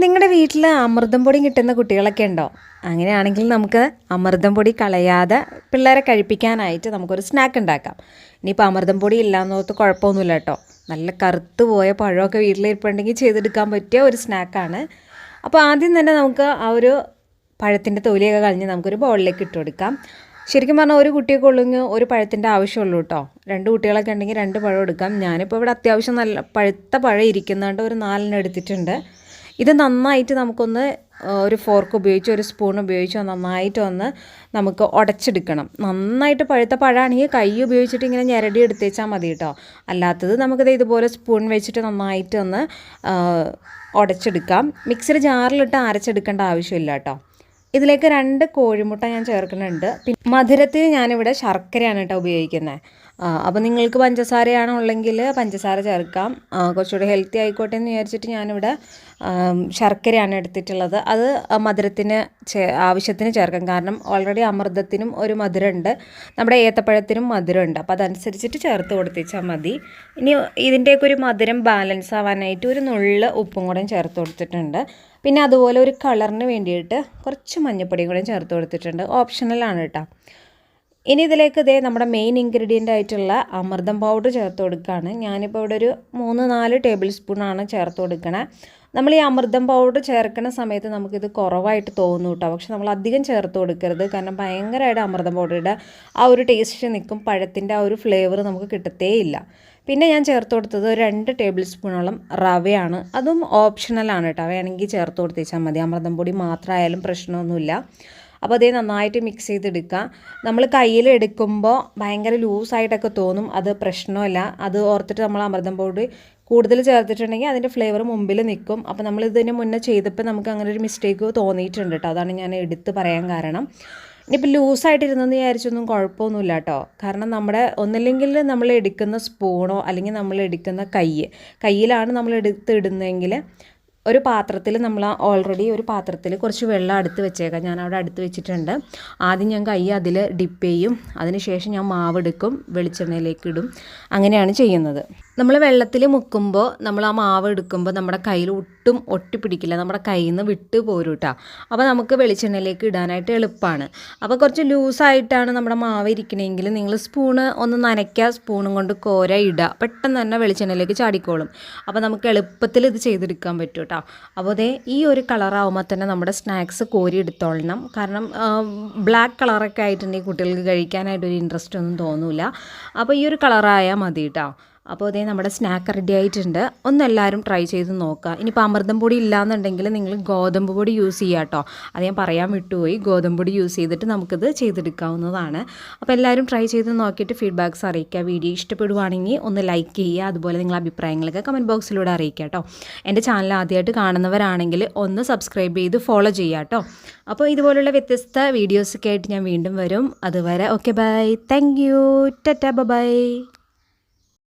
നിങ്ങളുടെ വീട്ടിൽ അമൃതം പൊടി കിട്ടുന്ന കുട്ടികളൊക്കെ ഉണ്ടോ? അങ്ങനെയാണെങ്കിൽ നമുക്ക് അമൃതം പൊടി കളയാതെ പിള്ളേരെ കഴിപ്പിക്കാനായിട്ട് നമുക്കൊരു സ്നാക്ക് ഉണ്ടാക്കാം. ഇനിയിപ്പോൾ അമൃതം പൊടി ഇല്ലാന്നോർത്ത് കുഴപ്പമൊന്നുമില്ല കേട്ടോ. നല്ല കറുത്ത് പോയ പഴമൊക്കെ വീട്ടിലിരിപ്പുണ്ടെങ്കിൽ ചെയ്തെടുക്കാൻ പറ്റിയ ഒരു സ്നാക്കാണ് അപ്പോൾ ആദ്യം തന്നെ നമുക്ക് ആ ഒരു പഴത്തിന്റെ തൊലിയൊക്കെ കളഞ്ഞ് നമുക്കൊരു ബൗളിലേക്ക് ഇട്ട് കൊടുക്കാം. ശരിക്കും പറഞ്ഞാൽ ഒരു കുട്ടിയൊക്കെ ഉള്ളെങ്കിൽ ഒരു പഴത്തിന്റെ ആവശ്യമുള്ളൂ കേട്ടോ. രണ്ട് കുട്ടികളൊക്കെ ഉണ്ടെങ്കിൽ രണ്ട് പഴം എടുക്കാം. ഞാനിപ്പോൾ ഇവിടെ അത്യാവശ്യം നല്ല പഴുത്ത പഴം ഇരിക്കുന്നതുകൊണ്ട് ഒരു നാലെണ്ണം എടുത്തിട്ടുണ്ട്. ഇത് നന്നായിട്ട് നമുക്കൊന്ന് ഒരു ഫോർക്ക് ഉപയോഗിച്ച് ഒരു സ്പൂൺ ഉപയോഗിച്ച് നന്നായിട്ട് ഒന്ന് നമുക്ക് ഉടച്ചെടുക്കണം നന്നായിട്ട് പഴുത്ത പഴമാണെങ്കിൽ കൈ ഉപയോഗിച്ചിട്ട് ഇങ്ങനെ ഞെരടി എടുത്തേച്ചാൽ മതി കേട്ടോ അല്ലാത്തത് നമുക്കിത് ഇതുപോലെ സ്പൂൺ വെച്ചിട്ട് നന്നായിട്ട് ഒന്ന് ഉടച്ചെടുക്കാം മിക്സിയുടെ ജാറിലിട്ട് അരച്ചെടുക്കേണ്ട ആവശ്യമില്ല കേട്ടോ ഇതിലേക്ക് രണ്ട് കോഴിമുട്ട ഞാൻ ചേർക്കുന്നുണ്ട്. പിന്നെ മധുരത്തിന് ഞാനിവിടെ ശർക്കരയാണ് കേട്ടോ ഉപയോഗിക്കുന്നത് അപ്പോൾ നിങ്ങൾക്ക് പഞ്ചസാരയാണ് ഉള്ളെങ്കിൽ പഞ്ചസാര ചേർക്കാം. കുറച്ചുകൂടി ഹെൽത്തി ആയിക്കോട്ടെ എന്ന് വിചാരിച്ചിട്ട് ഞാനിവിടെ ശർക്കരയാണ് എടുത്തിട്ടുള്ളത്. അത് മധുരത്തിന് ആവശ്യത്തിന് ചേർക്കാം. കാരണം ഓൾറെഡി അമൃതത്തിനും ഒരു മധുരമുണ്ട്. നമ്മുടെ ഏത്തപ്പഴത്തിനും മധുരമുണ്ട്. അപ്പോൾ അതനുസരിച്ചിട്ട് ചേർത്ത് കൊടുത്തിച്ചാൽ മതി. ഇനി ഇതിന്റെയൊക്കെ ഒരു മധുരം ബാലൻസ് ആവാനായിട്ട് ഒരു നുള്ള് ഉപ്പും കൂടെ ചേർത്ത് കൊടുത്തിട്ടുണ്ട്. പിന്നെ അതുപോലെ ഒരു കളറിന് വേണ്ടിയിട്ട് കുറച്ച് മഞ്ഞൾപ്പൊടിയും കൂടെ ചേർത്ത് കൊടുത്തിട്ടുണ്ട്. ഓപ്ഷണലാണ് കേട്ടോ ഇനി ഇതിലേക്ക് ഇതേ നമ്മുടെ മെയിൻ ഇൻഗ്രീഡിയന്റ് ആയിട്ടുള്ള അമൃതം പൗഡർ ചേർത്ത് കൊടുക്കുകയാണ്. ഞാനിപ്പോൾ ഇവിടെ ഒരു മൂന്ന് നാല് ടേബിൾ സ്പൂണാണ് ചേർത്ത് കൊടുക്കണേ. നമ്മൾ ഈ അമൃതം പൗഡർ ചേർക്കുന്ന സമയത്ത് നമുക്കിത് കുറവായിട്ട് തോന്നും കേട്ടോ. പക്ഷെ നമ്മൾ അധികം ചേർത്ത് കൊടുക്കരുത്. കാരണം ഭയങ്കരമായിട്ട് അമൃതം പൗഡറുടെ ആ ഒരു ടേസ്റ്റ് നിൽക്കും. പഴത്തിന്റെ ആ ഒരു ഫ്ലേവർ നമുക്ക് കിട്ടത്തേയില്ല പിന്നെ ഞാൻ ചേർത്ത് കൊടുത്തത് രണ്ട് ടേബിൾ സ്പൂണോളം റവയാണ്. അതും ഓപ്ഷണലാണ് കേട്ടോ. വേണമെങ്കിൽ ചേർത്ത് കൊടുത്തേച്ചാൽ മതി. അമൃതം പൊടി മാത്രമായാലും പ്രശ്നമൊന്നുമില്ല. അപ്പോൾ അതേ നന്നായിട്ട് മിക്സ് ചെയ്തെടുക്കുക. നമ്മൾ കയ്യിൽ എടുക്കുമ്പോൾ ഭയങ്കര ലൂസായിട്ടൊക്കെ തോന്നും. അത് പ്രശ്നമല്ല. അത് ഓർത്തിട്ട് നമ്മൾ അമൃതം പൗഡർ കൂടുതൽ ചേർത്തിട്ടുണ്ടെങ്കിൽ അതിന്റെ ഫ്ലേവർ മുമ്പിൽ നിൽക്കും. അപ്പോൾ നമ്മൾ ഇതിന് മുന്നേ ചെയ്തപ്പോൾ നമുക്ക് അങ്ങനെ ഒരു മിസ്റ്റേക്ക് തോന്നിയിട്ടുണ്ട് കേട്ടോ. അതാണ് ഞാൻ എടുത്ത് പറയാൻ കാരണം. ഇനിയിപ്പോൾ ലൂസായിട്ടിരുന്നെന്ന് വിചാരിച്ചൊന്നും കുഴപ്പമൊന്നുമില്ല കേട്ടോ. കാരണം നമ്മുടെ ഒന്നില്ലെങ്കിൽ നമ്മൾ എടുക്കുന്ന സ്പൂണോ അല്ലെങ്കിൽ നമ്മൾ എടുക്കുന്ന കൈ കയ്യിലാണ് നമ്മൾ എടുത്ത് ഇടുന്നതെങ്കിൽ ഒരു പാത്രത്തിൽ നമ്മൾ ഓൾറെഡി ഒരു പാത്രത്തിൽ കുറച്ച് വെള്ളം അടുത്ത് വെച്ചേക്കാം. ഞാൻ അവിടെ അടുത്ത് വെച്ചിട്ടുണ്ട്. ആദ്യം ഞാൻ കൈ അതിൽ ഡിപ്പ് ചെയ്യും. അതിനുശേഷം ഞാൻ മാവെടുക്കും വെളിച്ചെണ്ണയിലേക്ക് ഇടും. അങ്ങനെയാണ് ചെയ്യുന്നത്. നമ്മൾ വെള്ളത്തിൽ മുക്കുമ്പോൾ നമ്മൾ ആ മാവ് എടുക്കുമ്പോൾ നമ്മുടെ കയ്യിൽ ഒട്ടും ഒട്ടിപ്പിടിക്കില്ല. നമ്മുടെ കയ്യിൽ നിന്ന് വിട്ട് പോരും കേട്ടോ അപ്പോൾ നമുക്ക് വെളിച്ചെണ്ണയിലേക്ക് ഇടാനായിട്ട് എളുപ്പമാണ്. അപ്പോൾ കുറച്ച് ലൂസായിട്ടാണ് നമ്മുടെ മാവ് ഇരിക്കണമെങ്കിൽ നിങ്ങൾ സ്പൂണ് ഒന്ന് നനയ്ക്കുക സ്പൂണും കൊണ്ട് കോര ഇടുക. പെട്ടെന്ന് തന്നെ വെളിച്ചെണ്ണയിലേക്ക് ചാടിക്കോളും. അപ്പോൾ നമുക്ക് എളുപ്പത്തിൽ ഇത് ചെയ്തെടുക്കാൻ പറ്റും കേട്ടോ അപ്പോൾ അതേ ഈ ഒരു കളറാവുമ്പോൾ തന്നെ നമ്മുടെ സ്നാക്സ് കോരി എടുത്തോളണം. കാരണം ബ്ലാക്ക് കളറൊക്കെ ആയിട്ടുണ്ടെങ്കിൽ കുട്ടികൾക്ക് കഴിക്കാനായിട്ട് ഒരു ഇൻട്രസ്റ്റ് ഒന്നും തോന്നില്ല അപ്പോൾ ഈ ഒരു കളറായാൽ മതി കേട്ടോ അപ്പോൾ അതേ നമ്മുടെ സ്നാക്ക് റെഡി ആയിട്ടുണ്ട്. ഒന്ന് എല്ലാവരും ട്രൈ ചെയ്ത് നോക്കുക. ഇനിയിപ്പോൾ അമൃതം പൊടി ഇല്ലാന്നുണ്ടെങ്കിൽ നിങ്ങൾ ഗോതമ്പ് പൊടി യൂസ് ചെയ്യുക കേട്ടോ. അത് ഞാൻ പറയാൻ വിട്ടുപോയി. ഗോതമ്പ് പൊടി യൂസ് ചെയ്തിട്ട് നമുക്കിത് ചെയ്തെടുക്കാവുന്നതാണ്. അപ്പോൾ എല്ലാവരും ട്രൈ ചെയ്ത് നോക്കിയിട്ട് ഫീഡ്ബാക്ക്സ് അറിയിക്കുക. വീഡിയോ ഇഷ്ടപ്പെടുവാണെങ്കിൽ ഒന്ന് ലൈക്ക് ചെയ്യുക. അതുപോലെ നിങ്ങളുടെ അഭിപ്രായങ്ങളൊക്കെ കമന്റ് ബോക്സിലൂടെ അറിയിക്കുക കേട്ടോ. എന്റെ ചാനൽ ആദ്യമായിട്ട് കാണുന്നവരാണെങ്കിൽ ഒന്ന് സബ്സ്ക്രൈബ് ചെയ്ത് ഫോളോ ചെയ്യുക കേട്ടോ. അപ്പോൾ ഇതുപോലുള്ള വ്യത്യസ്ത വീഡിയോസൊക്കെ ആയിട്ട് ഞാൻ വീണ്ടും വരും. അതുവരെ okay bye thank you Tata by